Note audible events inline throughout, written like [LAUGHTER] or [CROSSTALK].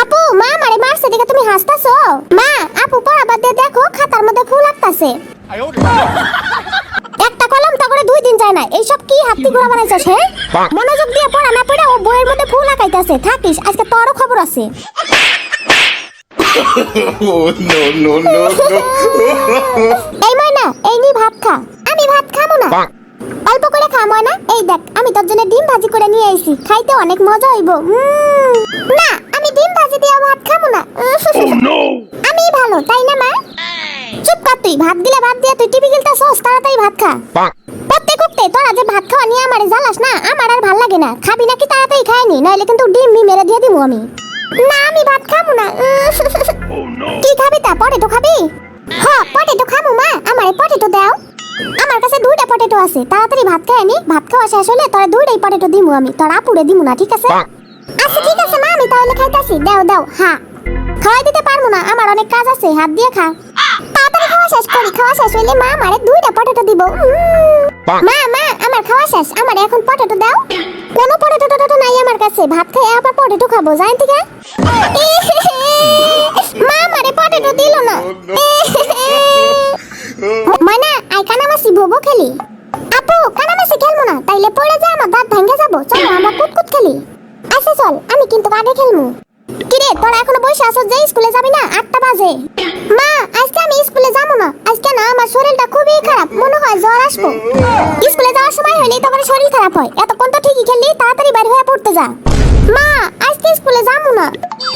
আপু মা আমারে মারছে দেখে তুমি হাসতাছো। মা আপু পড়াবার দিয়ে দেখো খাতার মধ্যে ফুল আঁকতাছে একটা কলম তো করে দুই দিন যায় না। এইসব কি হাতি ঘোড়া বানাইছস হে? মনোযোগ দিয়ে পড়া না পড়া ও বইয়ের মধ্যে ফুল আঁকাইতাছে। থাকিস আজকে তোরও খবর আছে। এই ময়না এই নি ভাত খা। আমি ভাত খাব না। অল্প করে খা ময়না। এই দেখ আমি তোর জন্য ডিম ভাজি করে নিয়ে আইছি। খাইতে অনেক মজা হইব। না তুই ভাত দিলে ভাত দিয়ে তুই টিভি গিলতাছস তাড়াতাড়ি ভাত খা. প্রত্যেক উঠতে তোরা যে ভাত খাওয়া নিয়ে আমারে জ্বালাস না আমার আর ভালো লাগে না। খাবি নাকি তাড়াতাড়ি খাইনি নইলে কিন্তু ডিম মি মেরে দিয়ে দিমু আমি। না আমি ভাত খাব না। Oh! কি খাবি তা পটেটো খাবি? হ পটেটো খাব মা আমারে পটেটো দাও। আমার কাছে দুইটা পটেটো আছে তাড়াতাড়ি ভাত খাই নি ভাত খাওয়া শেষ হলে তোরা দুইটাই পটেটো দিমু আমি তোর আপুরে দিমু না ঠিক আছে? আচ্ছা ঠিক আছে মা আমি তাহলে খাইতাছি দাও দাও হ্যাঁ খাওয়াই দিতে পারব না আমার অনেক কাজ আছে হাত দিয়ে খা। তাড়াতাড়ি খাওয়া শেষ করি খাওয়া শেষ হইলে মা আমারে দুইটা পটেটো দিব। মা মা আমার খাওয়া শেষ আমার এখন পটেটো দাও। কোনো পটেটো টটেটো নাই আমার কাছে ভাত খাই আবার পটেটো খাব জান থেকে মা আমারে পটেটো দিল না। মানা আই কানামাসি ভোবো খেলি। আপু কানামাসি খেলব না তাইলে পড়ে যা আমার দাঁত ভেঙে যাব। চলো আমরা কুতকুত খেলি। আচ্ছা চল আমি কিন্তু আগে খেলব। কিরে, তোরা এখনও বসে আছো যে স্কুলে যাবি না? আটটা বাজে। মা, আজকে আমি স্কুলে যাব না। আজকে না, আমার শরীরটা খুবই খারাপ। মনে হয় জ্বর আসব। স্কুলে যাওয়ার সময় হয়নি তখন শরীর খারাপ হয়। এতক্ষণ তো ঠিকই খেললি, তাড়াতাড়ি বাইরে হয়ে পড়তে যা। মা, আজকে স্কুলে যাব না।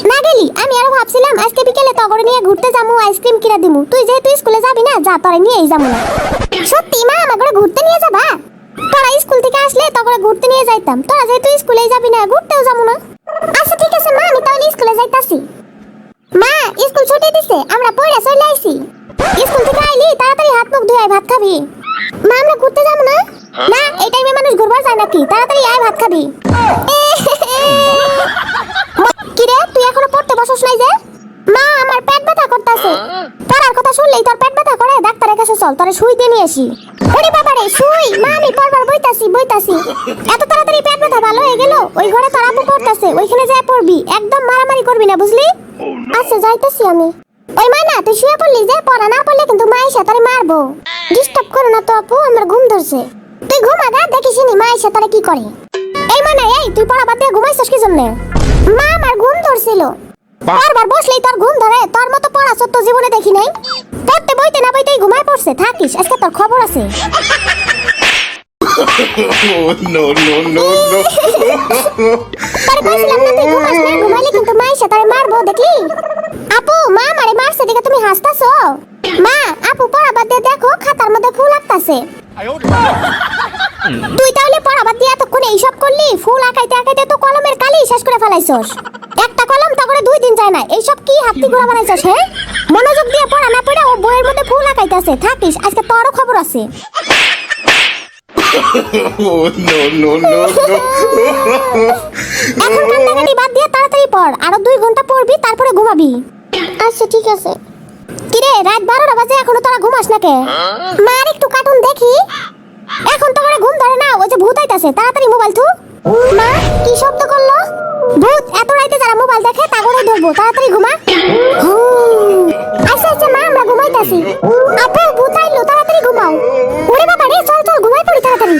না গেলি, আমি আরও ভাবছিলাম, আজকে বিকেলে তগরে নিয়ে ঘুরতে যাব, আইসক্রিম কিনে দিমু তুই যেহেতু স্কুলে যাবি না, যা, তোরে নিয়েই যাব না। সত্যি মা আমাকে ঘুরতে নিয়ে যাবা? তোরা স্কুল থেকে আসলে তখন ঘুরতে নিয়ে যাইতাম। তোরা যেহেতু স্কুলে যাবি না, ঘুরতেও যাব না আচ্ছা ঠিক আছে মা আমি তাহলে স্কুলে যাইতাছি মা স্কুল ছুটি দিছে আমরা পড়ে চলে আইছি স্কুল থেকে আইলি তাড়াতাড়ি হাত মুখ ধুয়ে আয়, ভাত খাবি? মা আমরা ঘুরতে যাব না? না এই টাইমে মানুষ ঘুরবার যায় নাকি? তাড়াতাড়ি আয় ভাত খাবি। [LAUGHS] কিরে তুই এখনও পড়তে বসস নাই যে? মা আমার পেট ব্যথা করতেছে। পড়ার কথা শুনলেই তোর পেট ব্যথা করে? ডাক্তারের কাছে চল তোরে শুই দিয়ে নিয়ে আসি। ওরে বাবা রে শুই মা আমি পড়বার বইতাছি বইতাছি। এত তাড়াতাড়ি পেট ব্যথা ভালো হয়ে গেল? ওই ঘরে তোর আপু পড়তাছে ওইখানে যায় পড়বি। একদম মারামারি করবি না বুঝলি? আচ্ছা যাইতেছি আমি। ওই মা না তুই শুয়ে পড়লি যে পড়া না পড়লে কিন্তু মা এসে তোরে মারবো। ডিস্টার্ব করো না তো আপু আমার ঘুম ধরছে। তুই ঘুমা গা দেখিস নি মা এসে তোরে কি করে। এই মানে এই তুই পড়া বাদ দিয়ে ঘুমাইছিস কি জন্য মা আমার ঘুম ধরছিল। বারবার বসলেই তোর ঘুম ধরে তোর মতো পড়া সত্য জীবনে দেখি নাই। পড়তে বইতে না বইতেই ঘুমায় পড়ছে থাকিস আজকে তোর খবর আছে। No no no no! তোরে না তুই ঘুমাস না ঘুমাইলে কিন্তু মা এসে তোরে মারবো দেখলি আপু মা আমারে মারছে দেখে তুমি হাসতাছো। মা আপু পড়া বাদ দিয়ে দেখো খাতার মধ্যে আছে। তুই তাহলে পড়াবার দিয়ে এতক্ষণ এইসব করলি? ফুল আঁকাইতে আঁকাইতে তো কলমের কালি শেষ করে ফেলাইছস। একটা কলম তা করে দুই দিন যায় না। এইসব কি হাতি ঘোরা বানাইছস হ্যাঁ মনোযোগ দিয়ে পড়া না পড়া ও বইয়ের মধ্যে ফুল আঁকাইতে আছে। থাকিস আজকে তোর খবর আছে। [LAUGHS] oh, [LAUGHS] এখন কান্নাকাটি বাদ দিয়ে তাড়াতাড়ি পড়। আরও দুই ঘণ্টা পড়বি তারপরে ঘুমাবি। আচ্ছা ঠিক আছে। কিরে রাত বারোটা ঘুমাস নাকি মার একটু কার্টুন দেখি। এখন তো ঘুম ধরে না, ওই যে ভূত আইতাছে, তাড়াতাড়ি মোবাইল থু। মা, কি শব্দ করল? ভূত, এত রাইতে যারা মোবাইল দেখে তাগরে ধরবো, তাড়াতাড়ি ঘুমা। আচ্ছা আচ্ছা মা, আমরা ঘুমাইতাছি। আপু, ভূত আইলো, তাড়াতাড়ি ঘুমাও। ওরে বাবা রে, চল চল, ঘুমাই পড়ি তাড়াতাড়ি।